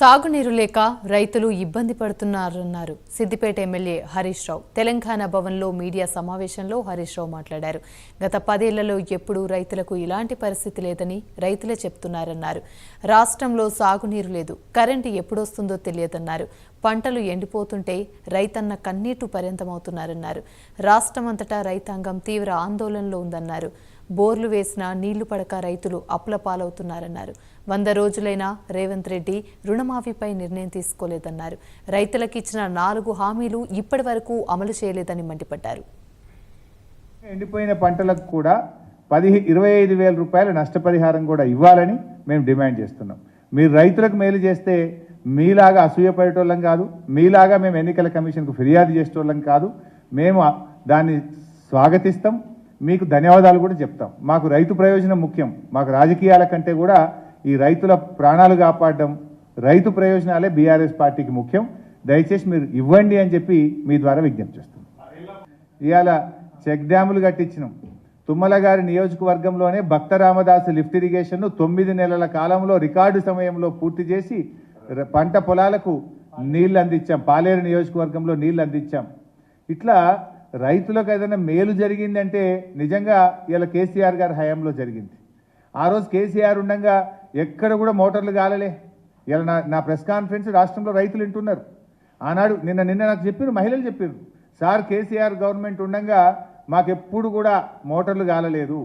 సాగునీరు లేక రైతులు ఇబ్బంది పడుతున్నారన్నారు. సిద్దిపేట ఎమ్మెల్యే హరీష్ రావు తెలంగాణ భవన్లో మీడియా సమావేశంలో హరీష్ రావు మాట్లాడారు. గత పదేళ్ళలో ఎప్పుడూ రైతులకు ఇలాంటి పరిస్థితి లేదని రైతులే చెప్తున్నారన్నారు. రాష్ట్రంలో సాగునీరు లేదు కరెంటు ఎప్పుడొస్తుందో తెలియదన్నారు. పంటలు ఎండిపోతుంటే రైతన్న కన్నీటు పర్యంతమవుతున్నారన్నారు. రాష్ట్రమంతటా రైతాంగం తీవ్ర ఆందోళనలో ఉందన్నారు. బోర్లు వేసినా నీళ్ళు పడక రైతులు అప్పుల పాలవుతున్నారన్నారు. వంద రోజులైనా రేవంత్ రెడ్డి రుణమాఫీపై నిర్ణయం తీసుకోలేదన్నారు. రైతులకు ఇచ్చిన నాలుగు హామీలు ఇప్పటి వరకు అమలు చేయలేదని మండిపడ్డారు. ఎండిపోయిన పంటలకు కూడా పది ఇరవై ఐదు వేల రూపాయల నష్టపరిహారం కూడా ఇవ్వాలని మేము డిమాండ్ చేస్తున్నాం. మీరు రైతులకు మేలు చేస్తే మీలాగా అసూయపడేటోళ్ళం కాదు మీలాగా మేము ఎన్నికల కమిషన్కు ఫిర్యాదు చేసేటోళ్ళం కాదు. మేము దాన్ని స్వాగతిస్తాం. మీకు ధన్యవాదాలు కూడా చెప్తాం. మాకు రైతు ప్రయోజనం ముఖ్యం. మాకు రాజకీయాల కంటే కూడా ఈ రైతుల ప్రాణాలు కాపాడడం రైతు ప్రయోజనాలే బీఆర్ఎస్ పార్టీకి ముఖ్యం. దయచేసి మీరు ఇవ్వండి అని చెప్పి మీ ద్వారా విజ్ఞప్తి చేస్తున్నాం. ఇవాళ చెక్ డ్యాములు కట్టించినాం. తుమ్మల గారి నియోజకవర్గంలోనే భక్త రామదాసు లిఫ్ట్ ఇరిగేషన్ను తొమ్మిది నెలల కాలంలో రికార్డు సమయంలో పూర్తి చేసి పంట పొలాలకు నీళ్ళు అందించాం. పాలేరు నియోజకవర్గంలో నీళ్ళు అందించాం. ఇట్లా రైతులకు ఏదైనా మేలు జరిగిందంటే నిజంగా ఇలా కేసీఆర్ గారి హయాంలో జరిగింది. ఆ రోజు కేసీఆర్ ఉండగా ఎక్కడ కూడా మోటార్లు కాలలే ఇలా నా నా ప్రెస్ కాన్ఫరెన్స్ రాష్ట్రంలో రైతులు వింటున్నారు. ఆనాడు నిన్న నిన్న నాకు చెప్పారు మహిళలు చెప్పారు సార్ కేసీఆర్ గవర్నమెంట్ ఉండగా మాకెప్పుడు కూడా మోటార్లు కాలలేదు